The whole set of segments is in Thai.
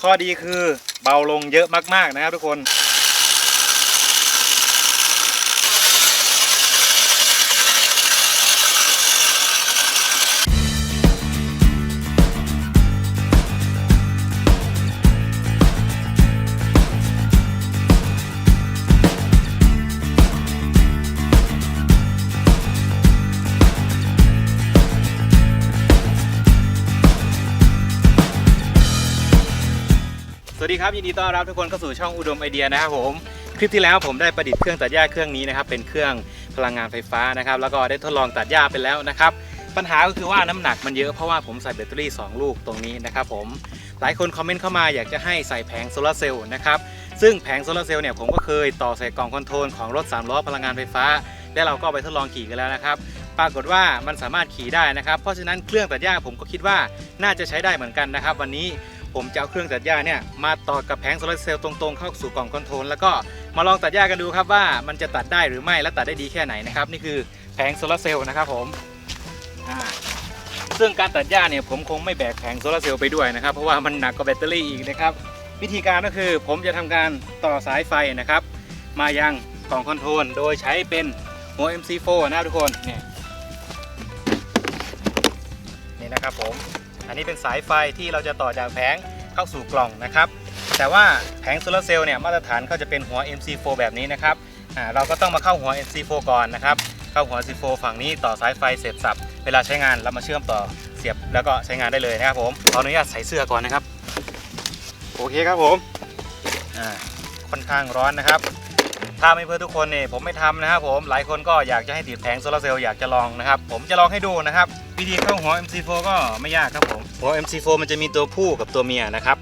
ข้อดีคือเบาลงเยอะมากๆนะครับทุกคน ดีครับยินดีต้อนรับทุกคนเข้าสู่ช่องอุดมไอเดียนะครับผมคลิปที่แล้วผมได้ประดิษฐ์เครื่องตัดหญ้าเครื่องนี้นะครับเป็นเครื่องพลังงานไฟฟ้านะครับแล้วก็ได้ทดลองตัดหญ้าไปแล้วนะครับปัญหาก็คือว่าน้ำหนักมันเยอะเพราะว่าผมใส่แบตเตอรี่ 2 ลูกตรงนี้นะครับผมหลายคนคอมเมนต์เข้ามาอยากจะให้ใส่แผงโซลาร์เซลล์นะครับซึ่งแผงโซลาร์เซลล์เนี่ยผมก็เคยต่อใส่กล่องคอนโทรลของรถ3ล้อพลังงานไฟฟ้า และเราก็ไปทดลองขี่กันแล้วนะครับปรากฏว่ามันสามารถขี่ได้นะครับ เพราะฉะนั้นเครื่องตัดหญ้าผมก็คิดว่าน่าจะใช้ได้เหมือนกันนะครับ วันนี้ ผมจะเอาเครื่องตัดหญ้าเนี่ยมาต่อกับแผงโซลาร์เซลล์ตรงๆเข้าสู่กล่องคอนโทรลแล้วก็มาลองตัดหญ้ากันดูครับว่ามันจะตัดได้หรือไม่และตัดได้ดีแค่ไหนนะครับนี่คือแผงโซลาร์เซลล์นะครับผมอ่าซึ่งการตัดหญ้าเนี่ยผมคงไม่แบกแผงโซลาร์เซลล์ไปด้วยนะครับเพราะว่ามันหนักกว่าแบตเตอรี่อีกนะครับวิธีการก็คือผมจะทำการต่อสายไฟนะครับ มายังกล่องคอนโทรลโดยใช้เป็นหัว MC4 นะครับทุกคนเนี่ยนี่นะครับผม อันนี้เป็นสายไฟที่เราจะต่อจากแผงเข้าสู่กล่องนะครับ แต่ว่าแผงโซลาเซลล์เนี่ยมาตรฐานเขาจะเป็นหัว MC4 แบบนี้นะครับเราก็ต้องมาเข้าหัว MC4 ก่อนนะครับ เข้าหัว MC4 ฝั่งนี้ต่อสายไฟเสร็จสับ เวลาใช้งานเรามาเชื่อมต่อเสียบแล้วก็ใช้งานได้เลยนะครับผมขออนุญาตใส่เสื้อก่อนนะครับ โอเคครับผมค่อนข้างร้อนนะครับ ถ้าไม่เพื่อทุกคนเนี่ยผมไม่ทำนะครับผม หลายคนก็อยากจะให้ติดแผงโซลาเซลล์อยากจะลองนะครับ ผมจะลองให้ดูนะครับ วิธีเข้าหัว MC4 ก็ไม่ยากครับผมหัว MC4 มันจะมีตัวผู้กับตัวเมียนะครับ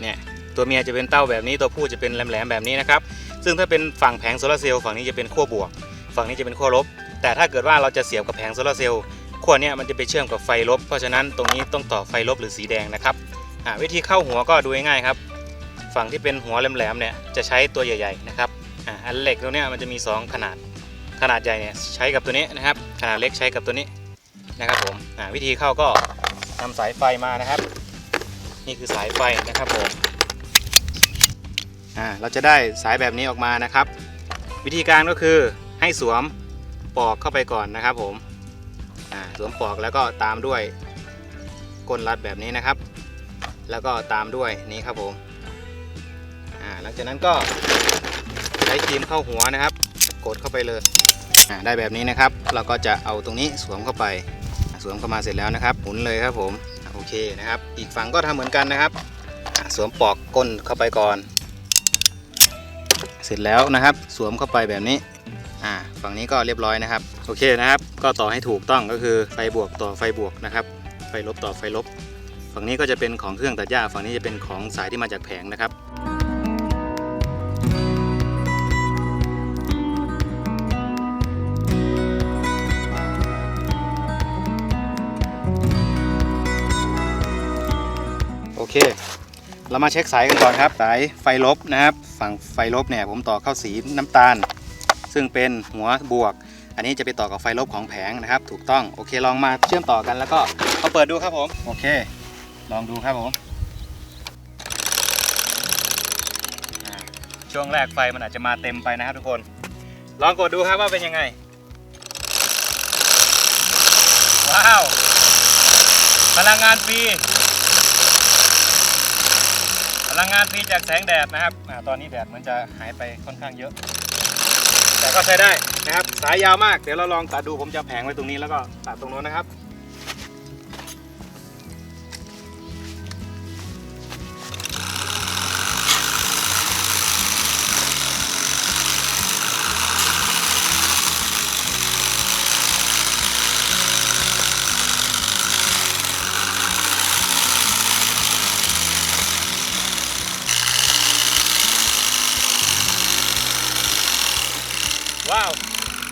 เนี่ยตัวเมียจะเป็นเต้าแบบนี้ตัวผู้จะเป็นแหลมๆแบบนี้นะครับซึ่งถ้าเป็นฝั่งแผงโซลาเซลล์ฝั่งนี้จะเป็นขั้วบวก ฝั่งนี้จะเป็นขั้วลบ แต่ถ้าเกิดว่าเราจะเสียบกับแผงโซลาเซลล์ขั้วเนี้ยมันจะไปเชื่อมกับไฟลบ เพราะฉะนั้นตรงนี้ต้องต่อไฟลบหรือสีแดงนะครับอ่าวิธีเข้าหัวก็ดูง่ายๆครับ ฝั่งที่เป็นหัวแหลมๆเนี่ยจะใช้ตัวใหญ่ๆนะครับอ่าอันเหล็กตรงเนี้ยมันจะมี 2 ขนาดขนาดใหญ่เนี่ยใช้กับตัวนี้นะครับขนาดเล็กใช้กับตัวนี้ นะครับผมวิธีเข้าก็นำสายไฟมานะครับ นี่คือสายไฟนะครับผมเราจะได้สายแบบนี้ออกมานะครับ วิธีการก็คือให้สวมปลอกเข้าไปก่อนนะครับผมสวมปลอกแล้วก็ตามด้วยก้นรัดแบบนี้นะครับ แล้วก็ตามด้วยนี้ครับผมหลังจากนั้นก็ใช้ครีมเข้าหัวนะครับ กดเข้าไปเลย ได้แบบนี้นะครับ เราก็จะเอาตรงนี้สวมเข้าไปสวมเข้ามาเสร็จแล้วนะครับหมุนเลยครับผมโอเคนะครับ อีกฝั่งก็ทำเหมือนกันนะครับ สวมปลอกก้นเข้าไปก่อน เสร็จแล้วนะครับ สวมเข้าไปแบบนี้อ่าฝั่งนี้ก็เรียบร้อยนะครับ โอเคนะครับ ก็ต่อให้ถูกต้องก็คือไฟบวกต่อไฟบวกนะครับ ไฟลบต่อไฟลบ ฝั่งนี้ก็จะเป็นของเครื่องตัดหญ้าฝั่งนี้จะเป็นของสายที่มาจากแผงนะครับ เค เรามาเช็คสายกันก่อนครับ สายไฟลบนะครับ ฝั่งไฟลบเนี่ยผมต่อเข้าสีน้ำตาล ซึ่งเป็นหัวบวก อันนี้จะไปต่อกับไฟลบของแผงนะครับ ถูกต้องโอเคลองมาเชื่อมต่อกันแล้วก็เอาเปิดดูครับผมโอเค ลองดูครับผมช่วงแรกไฟมันอาจจะมาเต็มไปนะครับทุกคน ลองกดดูครับว่าเป็นยังไง ว้าว พลังงานฟรี พลังงานฟรีจากแสงแดดนะครับอตอนนี้แดดเหมันจะหายไปค่อนข้างเยอะ แต่ก็ใช้ได้นะครับ สายยาวมาก เดี๋ยวเราลองตัดดูผมจะแผงไว้ตรงนี้แล้วก็ตัดตรงโน้นนะครับ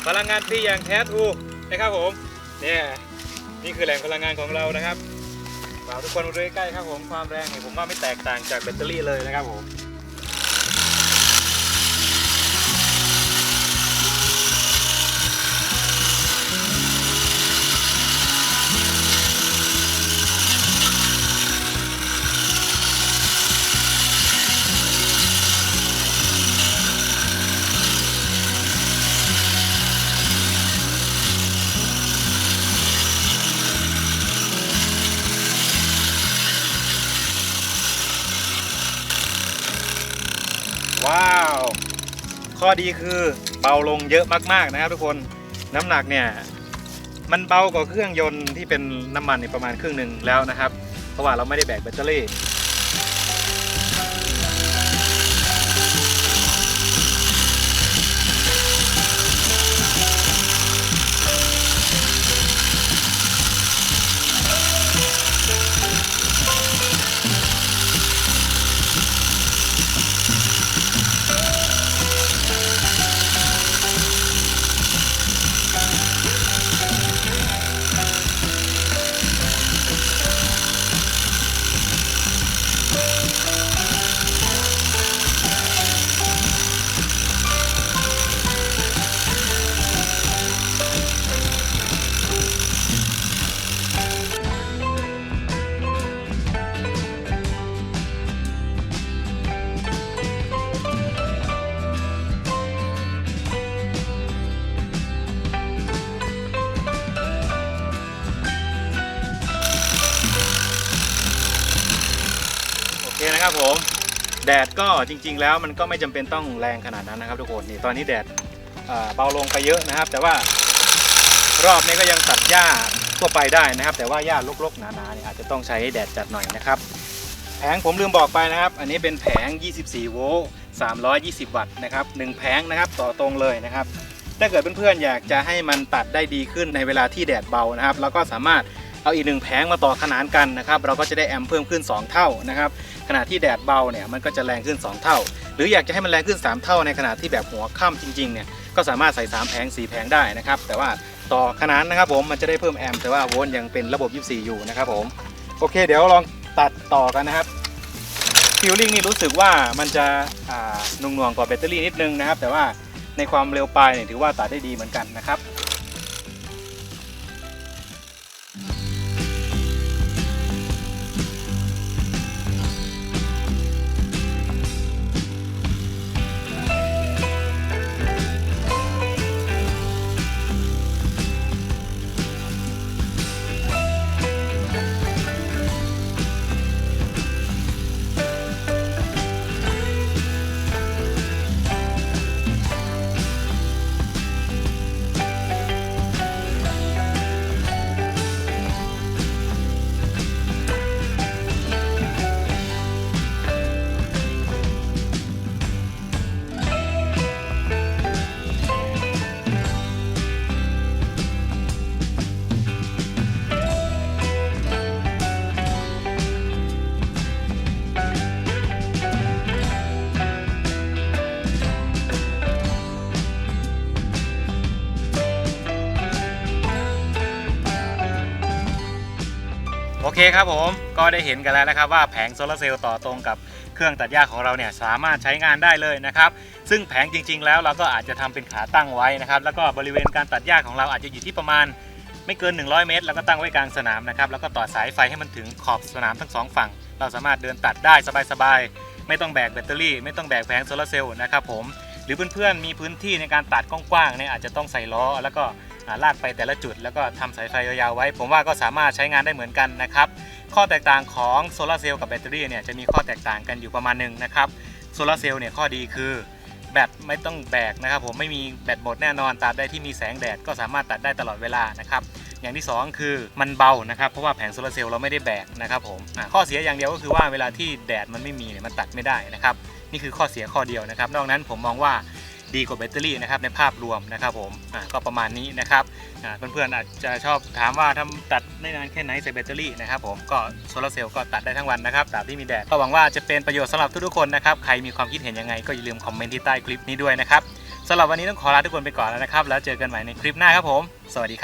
พลังงานฟรีอย่างแท้ทรูนะครับผมเนี่ยนี่คือแหล่งพลังงานของเรานะครับฝากทุกคนมาดูใกล้ๆครับผมความแรงเนี่ยผมว่าไม่แตกต่างจากแบตเตอรี่เลยนะครับผม ดีคือเบาลงเยอะมากๆนะครับทุกคนน้ำหนักเนี่ยมันเบากว่าเครื่องยนต์ที่เป็นน้ำมันนประมาณครึ่งหนึ่งแล้วนะครับ เพราะว่าเราไม่ได้แบกแบตเตอรี่ นะครับผม แดดก็จริง ๆ แล้วมันก็ไม่จำเป็นต้องแรงขนาดนั้นนะครับทุกคนนี่ตอนนี้แดดเบาลงไปเยอะนะครับ แต่ว่ารอบนี้ก็ยังตัดหญ้าทั่วไปได้นะครับ แต่ว่าหญ้ารกๆหนาๆเนี่ยอาจจะต้องใช้แดดจัดหน่อยนะครับ แผงผมลืมบอกไปนะครับ อันนี้เป็นแผง 24 โวลต์ 320 วัตต์นะครับหนึ่งแผงนะครับต่อตรงเลยนะครับ ถ้าเกิดเพื่อนๆอยากจะให้มันตัดได้ดีขึ้นในเวลาที่แดดเบานะครับ เราก็สามารถ เอาอีกหนึ่งแผงมาต่อขนานกันนะครับ เราก็จะได้แอมเพิ่มขึ้น 2 เท่านะครับขณะที่แดดเบาเนี่ยมันก็จะแรงขึ้น 2 เท่า หรืออยากจะให้มันแรงขึ้น 3 เท่าในขณะที่แบบหัวค่ำจริงๆเนี่ยก็สามารถใส่3แผง4แผงได้นะครับ แต่ว่าต่อขนานนะครับผมมันจะได้เพิ่มแอมแต่ว่าโวลต์ยังเป็นระบบ 24 อยู่นะครับผมโอเค เดี๋ยวลองตัดต่อกันนะครับฟิลลิ่งนี่รู้สึกว่ามันจะอ่าหนุ่งกว่าแบตเตอรี่นิดนึงนะครับ แต่ว่าในความเร็วปลายเนี่ยถือว่าตัดได้ดีเหมือนกันนะครับ โอเคครับผมก็ได้เห็นกันแล้วนะครับว่าแผงโซลาร์เซลล์ต่อตรงกับเครื่องตัดหญ้าของเราเนี่ยสามารถใช้งานได้เลยนะครับ ซึ่งแผงจริง ๆ แล้วเราก็อาจจะทำเป็นขาตั้งไว้นะครับ แล้วก็บริเวณการตัดหญ้าของเราอาจจะอยู่ที่ประมาณไม่เกิน 100 เมตร แล้วก็ตั้งไว้กลางสนามนะครับ แล้วก็ต่อสายไฟให้มันถึงขอบสนามทั้งสองฝั่ง เราสามารถเดินตัดได้สบายๆ ไม่ต้องแบกแบตเตอรี่ ไม่ต้องแบกแผงโซลาร์เซลล์นะครับผม หรือเพื่อนๆ มีพื้นที่ในการตัดกว้างๆ เนี่ยอาจจะต้องใส่ล้อ แล้วก็ ลากไปแต่ละจุด แล้วก็ทำสายไฟยาวๆไว้ ผมว่าก็สามารถใช้งานได้เหมือนกันนะครับ ข้อแตกต่างของโซลาร์เซลล์กับแบตเตอรี่เนี่ยจะมีข้อแตกต่างกันอยู่ประมาณหนึ่งนะครับโซลาร์เซลล์เนี่ยข้อดีคือแบตไม่ต้องแบกนะครับผมไม่มีแบตหมดแน่นอนตราบใดที่มีแสงแดดก็สามารถตัดได้ตลอดเวลานะครับอย่างที่สองคือมันเบานะครับเพราะว่าแผงโซลาร์เซลล์เราไม่ได้แบกนะครับผมข้อเสียอย่างเดียวก็คือว่าเวลาที่แดดมันไม่มีเนี่ยมันตัดไม่ได้นะครับนี่คือข้อเสียข้อเดียวนะครับนอกนั้นผมมองว่า ดีกว่าแบตเตอรี่นะครับในภาพรวมนะครับผมก็ประมาณนี้นะครับเพื่อนๆอาจจะชอบถามว่าทำตัดได้นานแค่ไหนใส่แบตเตอรี่นะครับผมก็โซลาร์เซลล์ก็ตัดได้ทั้งวันนะครับตราบที่มีแดดก็หวังว่าจะเป็นประโยชน์สำหรับทุกๆคนนะครับใครมีความคิดเห็นยังไงก็อย่าลืมคอมเมนต์ที่ใต้คลิปนี้ด้วยนะครับสำหรับวันนี้ต้องขอลาทุกคนไปก่อนแล้วนะครับ แล้วเจอกันใหม่ในคลิปหน้าครับผม สวัสดีครับ